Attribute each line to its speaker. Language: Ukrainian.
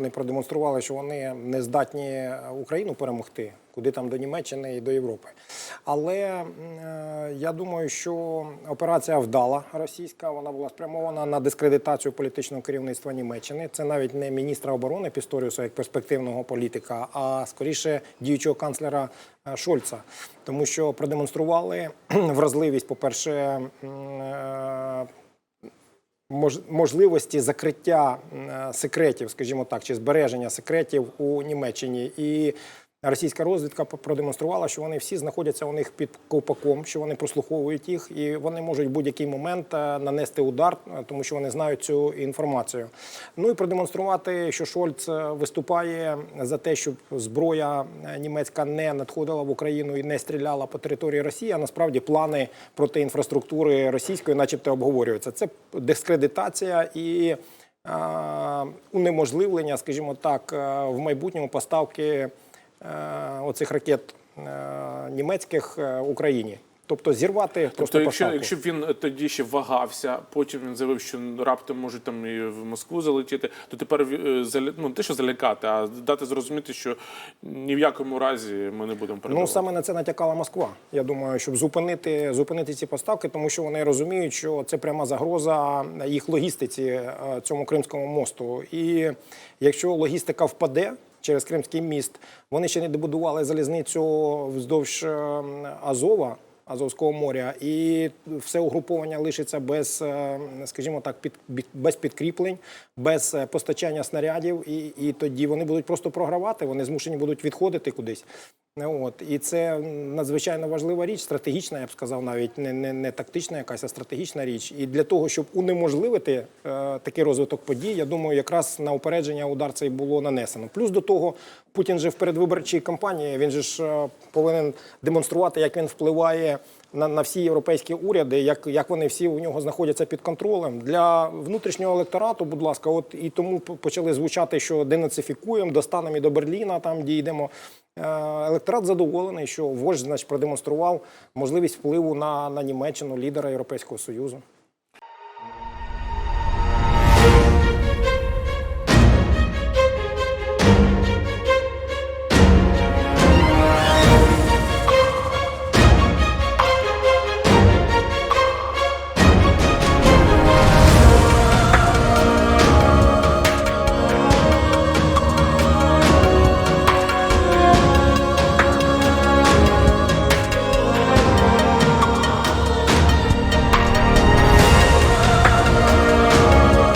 Speaker 1: вони продемонстрували, що вони не здатні Україну перемогти, куди там до Німеччини і до Європи. Але е, я думаю, що операція вдала російська. Вона була спрямована на дискредитацію політичного керівництва Німеччини. Це навіть не міністра оборони Пісторіуса як перспективного політика, а скоріше діючого канцлера е, Шольца, тому що продемонстрували вразливість, по-перше, м, е, мож- можливості закриття е, секретів, скажімо так, чи збереження секретів у Німеччині. І російська розвідка продемонструвала, що вони всі знаходяться у них під ковпаком, що вони прослуховують їх, і вони можуть в будь-який момент е, нанести удар, е, тому що вони знають цю інформацію. Ну і продемонструвати, що Шольц е, виступає за те, щоб зброя німецька не надходила в Україну і не стріляла по території Росії. А насправді плани проти інфраструктури російської, начебто, обговорюються. Це дискредитація і унеможливлення, скажімо так, в майбутньому поставки оцих ракет е, німецьких е, Україні. Тобто зірвати просто
Speaker 2: Тобто, якщо,
Speaker 1: поставку.
Speaker 2: якщо б він тоді ще вагався, потім він заявив, що раптом можуть там і в Москву залетіти, то тепер е, ну, не те, що залякати, а дати зрозуміти, що ні в якому разі ми не будемо
Speaker 1: Ну саме на це натякала Москва. Я думаю, щоб зупинити, зупинити ці поставки, тому що вони розуміють, що це пряма загроза їх логістиці е, цьому Кримському мосту. І якщо логістика впаде через Кримський міст, вони ще не добудували залізницю вздовж е, Азова. Азовського моря, і все угруповання лишиться без, е, скажімо так, під, без підкріплень, без е, постачання снарядів, і, і тоді вони будуть просто програвати, вони змушені будуть відходити кудись. От і це надзвичайно важлива річ, стратегічна, я б сказав, навіть не, не, не тактична якась, а стратегічна річ. І для того, щоб унеможливити е, такий розвиток подій, я думаю, якраз на упередження удар цей було нанесено. Плюс до того, Путін же в передвиборчій кампанії він же ж е, повинен демонструвати, як він впливає на, на всі європейські уряди, як, як вони всі у нього знаходяться під контролем. Для внутрішнього електорату, будь ласка, от і тому почали звучати, що денацифікуємо, достанемо і до Берліна, там дійдемо. Е, Електорат задоволений, що вождь значить, продемонстрував можливість впливу на, на Німеччину, лідера Європейського Союзу.